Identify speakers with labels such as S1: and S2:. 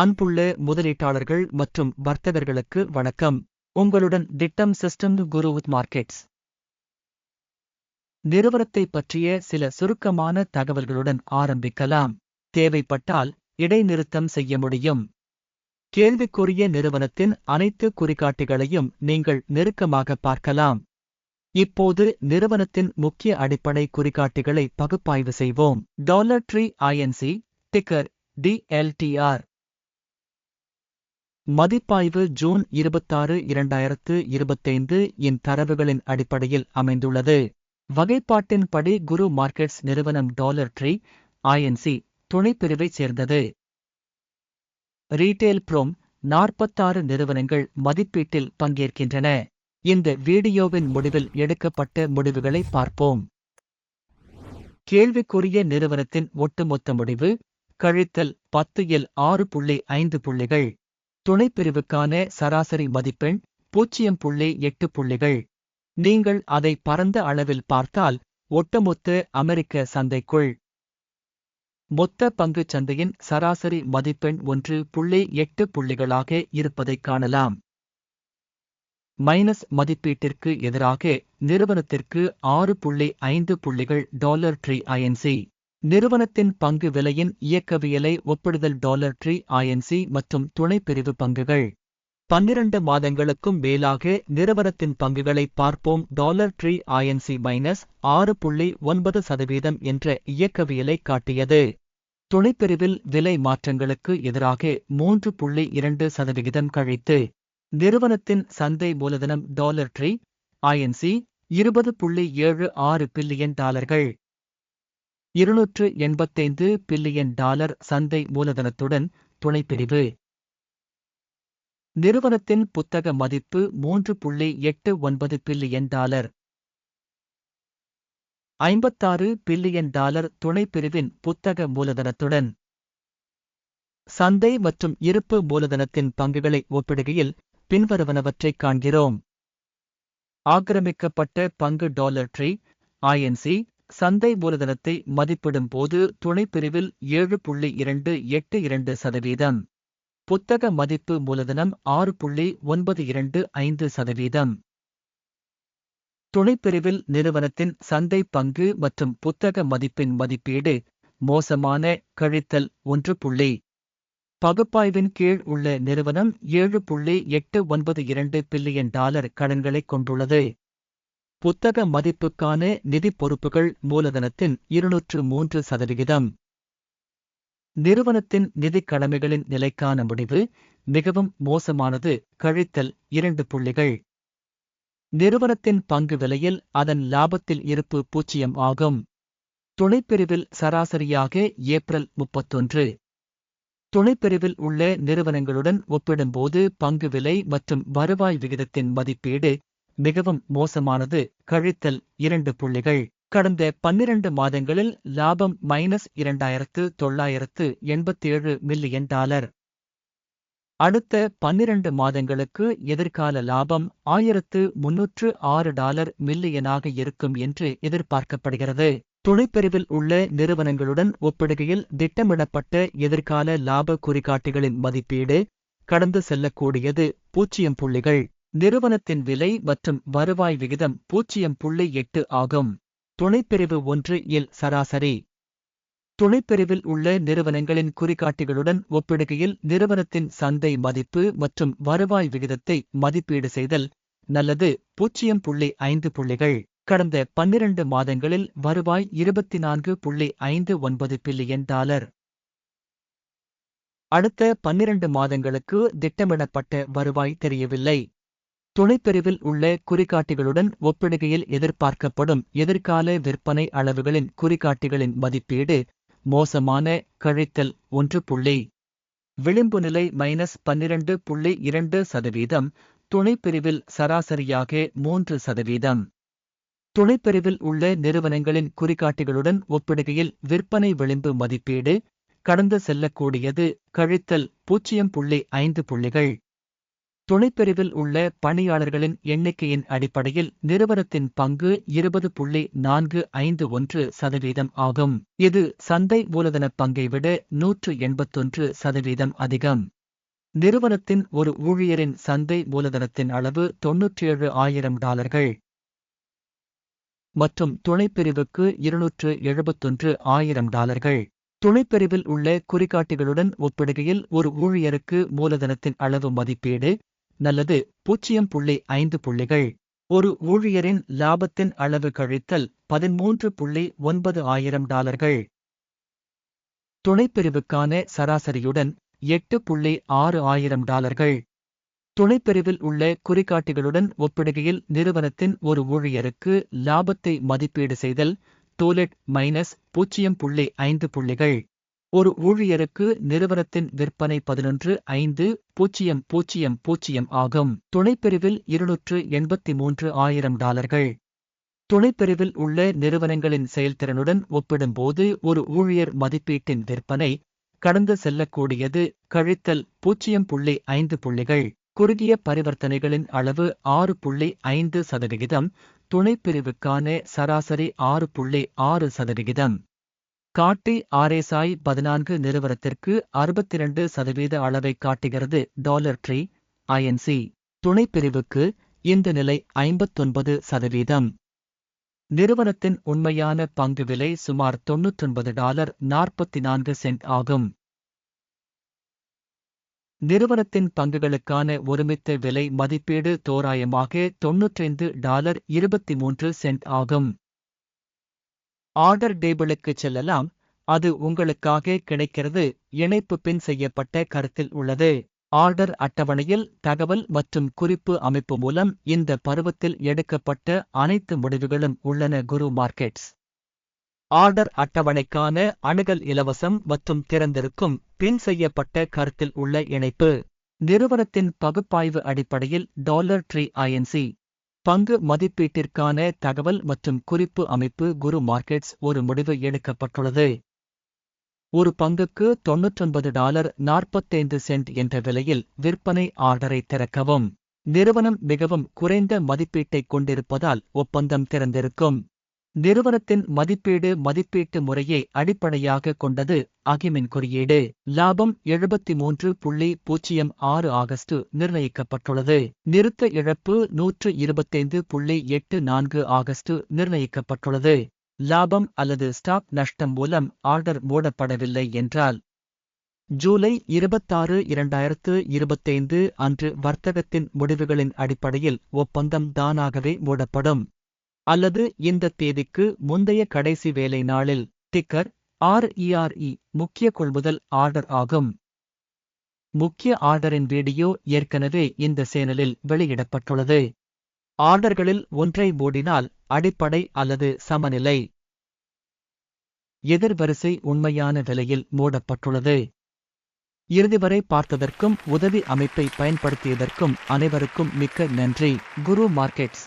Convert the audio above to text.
S1: அன்புள்ள முதலீட்டாளர்கள் மற்றும் வர்த்தகர்களுக்கு வணக்கம். உங்களுடன் திட்டம் சிஸ்டம் குரு வித் மார்க்கெட்ஸ். நிறுவனத்தை பற்றிய சில சுருக்கமான தகவல்களுடன் ஆரம்பிக்கலாம். தேவைப்பட்டால் இடைநிறுத்தம் செய்ய முடியும். கேள்விக்குரிய நிறுவனத்தின் அனைத்து குறிகாட்டிகளையும் நீங்கள் நெருக்கமாக பார்க்கலாம். இப்போது நிறுவனத்தின் முக்கிய அடிப்படை குறிகாட்டிகளை பகுப்பாய்வு செய்வோம். Dollar tree INC ticker DLTR மதிப்பாய்வு ஜூன் இருபத்தாறு இரண்டாயிரத்து இருபத்தைந்து இன் தரவுகளின் அடிப்படையில் அமைந்துள்ளது. வகைப்பாட்டின்படி குரு மார்க்கெட்ஸ் நிறுவனம் டாலர் ட்ரீ ஐஎன்சி துணைப்பிரிவைச் சேர்ந்தது. ரீட்டெயில் ப்ரோம் நாற்பத்தாறு நிறுவனங்கள் மதிப்பீட்டில் பங்கேற்கின்றன. இந்த வீடியோவின் முடிவில் எடுக்கப்பட்ட முடிவுகளை பார்ப்போம். கேள்விக்குரிய நிறுவனத்தின் ஒட்டுமொத்த முடிவு கழித்தல் பத்து இல் ஆறு புள்ளி ஐந்து புள்ளிகள். துணைப்பிரிவுக்கான சராசரி மதிப்பெண் பூஜ்ஜியம் புள்ளி எட்டு புள்ளிகள். நீங்கள் அதை பரந்த அளவில் பார்த்தால் ஒட்டுமொத்த அமெரிக்க சந்தைக்குள். மொத்த பங்குச் சந்தையின் சராசரி மதிப்பெண் ஒன்று புள்ளி எட்டு புள்ளிகளாக இருப்பதைக் காணலாம். மைனஸ் மதிப்பீட்டிற்கு எதிராக நிறுவனத்திற்கு ஆறு புள்ளி ஐந்து புள்ளிகள் டாலர் ட்ரீ ஐஎன்சி நிறுவனத்தின் பங்கு விலையின் இயக்கவியலை ஒப்பிடுதல் டாலர் ட்ரீ ஐஎன்சி மற்றும் துணைப்பிரிவு பங்குகள். பன்னிரண்டு மாதங்களுக்கும் மேலாக நிறுவனத்தின் பங்குகளை பார்ப்போம். டாலர் ட்ரீ ஐஎன்சி மைனஸ் ஆறு புள்ளி ஒன்பது சதவீதம் என்ற இயக்கவியலை காட்டியது. துணைப்பிரிவில் விலை மாற்றங்களுக்கு எதிராக மூன்று புள்ளி இரண்டு சதவிகிதம் கழித்து நிறுவனத்தின் சந்தை மூலதனம் டாலர் ட்ரீ ஐஎன்சி இருபது புள்ளி ஏழு ஆறு பில்லியன் டாலர்கள். இருநூற்று எண்பத்தைந்து பில்லியன் டாலர் சந்தை மூலதனத்துடன் துணைப்பிரிவு. நிறுவனத்தின் புத்தக மதிப்பு மூன்று புள்ளி எட்டு ஒன்பது பில்லியன் டாலர். ஐம்பத்தாறு பில்லியன் டாலர் துணைப்பிரிவின் புத்தக மூலதனத்துடன். சந்தை மற்றும் இருப்பு மூலதனத்தின் பங்குகளை ஒப்பிடுகையில் பின்வருவனவற்றைக் காண்கிறோம். ஆக்கிரமிக்கப்பட்ட பங்கு டாலர் ட்ரீ ஐஎன்சி சந்தை மூலதனத்தை மதிப்பிடும் போது துணைப்பிரிவில் ஏழு புள்ளி இரண்டு எட்டு இரண்டு சதவீதம். புத்தக மதிப்பு மூலதனம் ஆறு புள்ளி ஒன்பது இரண்டு ஐந்து சதவீதம். துணைப்பிரிவில் நிறுவனத்தின் சந்தை பங்கு மற்றும் புத்தக மதிப்பின் மதிப்பீடு மோசமான கழித்தல் ஒன்று புள்ளி. பகுப்பாய்வின் கீழ் உள்ள நிறுவனம் ஏழு புள்ளி எட்டு ஒன்பது இரண்டு பில்லியன் டாலர் கடன்களைக் கொண்டுள்ளது. புத்தக மதிப்புக்கான நிதி பொறுப்புகள் மூலதனத்தின் இருநூற்று மூன்று சதவிகிதம். நிறுவனத்தின் நிதிக் கடமைகளின் நிலைக்கான முடிவு மிகவும் மோசமானது கழித்தல் இரண்டு புள்ளிகள். நிறுவனத்தின் பங்கு விலையில் அதன் லாபத்தில் இருப்பு பூஜ்ஜியம் ஆகும். துணைப்பிரிவில் சராசரியாக ஏப்ரல் முப்பத்தொன்று. துணைப்பிரிவில் உள்ள நிறுவனங்களுடன் ஒப்பிடும்போது பங்கு விலை மற்றும் வருவாய் விகிதத்தின் மதிப்பீடு மிகவும் மோசமானது. கழித்தல் இரண்டு புள்ளிகள். கடந்த பன்னிரண்டு மாதங்களில் லாபம் மைனஸ் இரண்டாயிரத்து தொள்ளாயிரத்து எண்பத்தேழு மில்லியன் டாலர் அடுத்த பன்னிரண்டு மாதங்களுக்கு எதிர்கால லாபம் ஆயிரத்து முன்னூற்று ஆறு டாலர் மில்லியனாக இருக்கும் என்று எதிர்பார்க்கப்படுகிறது. துணைப்பிரிவில் உள்ள நிறுவனங்களுடன் ஒப்பிடுகையில் திட்டமிடப்பட்ட எதிர்கால லாப குறிகாட்டிகளின் மதிப்பீடு கடந்து செல்லக்கூடியது பூஜ்ஜியம் புள்ளிகள். நிறுவனத்தின் விலை மற்றும் வருவாய் விகிதம் பூஜ்ஜியம் புள்ளி எட்டு ஆகும். துணைப்பிரிவு ஒன்று இல் சராசரி. துணைப்பிரிவில் உள்ள நிறுவனங்களின் குறிகாட்டிகளுடன் ஒப்பிடுகையில் நிறுவனத்தின் சந்தை மதிப்பு மற்றும் வருவாய் விகிதத்தை மதிப்பீடு செய்தல் நல்லது. பூஜ்ஜியம் புள்ளி ஐந்து புள்ளிகள். கடந்த பன்னிரண்டு மாதங்களில் வருவாய் இருபத்தி நான்கு புள்ளி ஐந்து ஒன்பது பில்லியன் டாலர். அடுத்த பன்னிரண்டு மாதங்களுக்கு திட்டமிடப்பட்ட வருவாய் தெரியவில்லை. துணைப்பிரிவில் உள்ள குறிகாட்டிகளுடன் ஒப்பிடுகையில் எதிர்பார்க்கப்படும் எதிர்கால விற்பனை அளவுகளின் குறிகாட்டிகளின் மதிப்பீடு மோசமான கழித்தல் ஒன்று புள்ளி. விளிம்பு நிலை மைனஸ் பன்னிரண்டு புள்ளி இரண்டு சதவீதம். துணைப்பிரிவில் சராசரியாக மூன்று சதவீதம். துணைப்பிரிவில் உள்ள நிறுவனங்களின் குறிகாட்டிகளுடன் ஒப்பிடுகையில் விற்பனை விளிம்பு மதிப்பீடு. கடந்து செல்லக்கூடியது கழித்தல் பூஜ்ஜியம் புள்ளி ஐந்து புள்ளிகள். துணைப்பிரிவில் உள்ள பணியாளர்களின் எண்ணிக்கையின் அடிப்படையில் நிறுவனத்தின் பங்கு இருபது புள்ளி நான்கு ஐந்து ஒன்று சதவீதம் ஆகும். இது சந்தை மூலதன பங்கை விட நூற்று எண்பத்தொன்று சதவீதம் அதிகம். நிறுவனத்தின் ஒரு ஊழியரின் சந்தை மூலதனத்தின் அளவு தொன்னூற்றேழு ஆயிரம் டாலர்கள். மற்றும் துணைப்பிரிவுக்கு இருநூற்று எழுபத்தொன்று ஆயிரம் டாலர்கள். துணைப்பிரிவில் உள்ள குறிகாட்டிகளுடன் ஒப்பிடுகையில் ஒரு ஊழியருக்கு மூலதனத்தின் அளவு மதிப்பீடு நல்லது. பூஜ்ஜியம் புள்ளி ஐந்து புள்ளிகள். ஒரு ஊழியரின் லாபத்தின் அளவு கழித்தல் பதிமூன்று புள்ளி ஒன்பது ஆயிரம் டாலர்கள். துணைப்பிரிவுக்கான சராசரியுடன் எட்டு புள்ளி ஆறு ஆயிரம் டாலர்கள். துணைப்பிரிவில் உள்ள குறிகாட்டிகளுடன் ஒப்பிடுகையில் நிறுவனத்தின் ஒரு ஊழியருக்கு லாபத்தை மதிப்பீடு செய்தல் டோலெட் மைனஸ் பூஜ்ஜியம் புள்ளி ஐந்து புள்ளிகள். ஒரு ஊழியருக்கு நிறுவனத்தின் விற்பனை பதினொன்று ஐந்து பூஜ்ஜியம் பூஜ்ஜியம் பூஜ்ஜியம் ஆகும். துணைப்பிரிவில் இருநூற்று எண்பத்தி மூன்று ஆயிரம் டாலர்கள். துணைப்பிரிவில் உள்ள நிறுவனங்களின் செயல்திறனுடன் ஒப்பிடும்போது ஒரு ஊழியர் மதிப்பீட்டின் விற்பனை கடந்து செல்லக்கூடியது கழித்தல் பூஜ்ஜியம் புள்ளி ஐந்து புள்ளிகள். குறுகிய பரிவர்த்தனைகளின் அளவு ஆறு புள்ளி ஐந்து சதவிகிதம். துணைப்பிரிவுக்கான சராசரி ஆறு புள்ளி ஆறு சதவிகிதம். காட்டி ஆர்எஸ்ஐ பதினான்கு நிறுவனத்திற்கு அறுபத்திரண்டு சதவீத அளவை காட்டுகிறது டாலர் ட்ரீ ஐஎன்சி. துணைப்பிரிவுக்கு இந்த நிலை ஐம்பத்தொன்பது சதவீதம். நிறுவனத்தின் உண்மையான பங்கு விலை சுமார் தொன்னூற்றொன்பது டாலர் நாற்பத்தி நான்கு சென்ட் ஆகும். நிறுவனத்தின் பங்குகளுக்கான ஒருமித்த விலை மதிப்பீடு தோராயமாக தொன்னூற்றைந்து டாலர் இருபத்தி மூன்று சென்ட் ஆகும். ஆர்டர் டேபிளுக்கு செல்லலாம். அது உங்களுக்காக கிடைக்கிறது. இணைப்பு பின் செய்யப்பட்ட கருத்தில் உள்ளது. ஆர்டர் அட்டவணையில் தகவல் மற்றும் குறிப்பு அமைப்பு மூலம் இந்த பருவத்தில் எடுக்கப்பட்ட அனைத்து முடிவுகளும் உள்ளன குரு மார்க்கெட்ஸ். ஆர்டர் அட்டவணைக்கான அணுகல் இலவசம் மற்றும் திறந்திருக்கும் பின் செய்யப்பட்ட கருத்தில் உள்ள இணைப்பு. நிறுவனத்தின் பகுப்பாய்வு அடிப்படையில் டாலர் ட்ரீ ஐஎன்சி பங்கு மதிப்பீட்டிற்கான தகவல் மற்றும் குறிப்பு அமைப்பு குரு மார்க்கெட்ஸ் ஒரு முடிவு எடுக்கப்பட்டுள்ளது. ஒரு பங்குக்கு தொன்னூற்றொன்பது டாலர் நாற்பத்தைந்து சென்ட் என்ற விலையில் விற்பனை ஆர்டரை திறக்கவும். நிறுவனம் மிகவும் குறைந்த மதிப்பீட்டைக் கொண்டிருப்பதால் ஒப்பந்தம் திறந்திருக்கும். நிறுவனத்தின் மதிப்பீடு மதிப்பீட்டு முறையை அடிப்படையாக கொண்டது அகிமின் குறியீடு. லாபம் எழுபத்தி மூன்று புள்ளி பூஜ்ஜியம் ஆறு ஆகஸ்ட் நிர்ணயிக்கப்பட்டுள்ளது. நிறுத்த இழப்பு நூற்று இருபத்தைந்து புள்ளி எட்டு நான்கு ஆகஸ்ட் நிர்ணயிக்கப்பட்டுள்ளது. லாபம் அல்லது ஸ்டாக் நஷ்டம் மூலம் ஆர்டர் மூடப்படவில்லை என்றால் ஜூலை இருபத்தாறு இரண்டாயிரத்து இருபத்தைந்து அன்று வர்த்தகத்தின் முடிவுகளின் அடிப்படையில் ஒப்பந்தம் தானாகவே மூடப்படும். அல்லது இந்த தேதிக்கு முந்தைய கடைசி வேலை நாளில் டிக்கர் ஆர்இஆர்இ முக்கிய கொள்முதல் ஆர்டர் ஆகும். முக்கிய ஆர்டரின் வீடியோ ஏற்கனவே இந்த சேனலில் வெளியிடப்பட்டுள்ளது. ஆர்டர்களில் ஒன்றை மூடினால் அடிப்படை அல்லது சமநிலை. எதிர்வரிசை உண்மையான விலையில் மூடப்பட்டுள்ளது. இறுதி வரை பார்த்ததற்கும் உதவி அமைப்பை பயன்படுத்தியதற்கும் அனைவருக்கும் மிக்க நன்றி. குரு மார்க்கெட்ஸ்.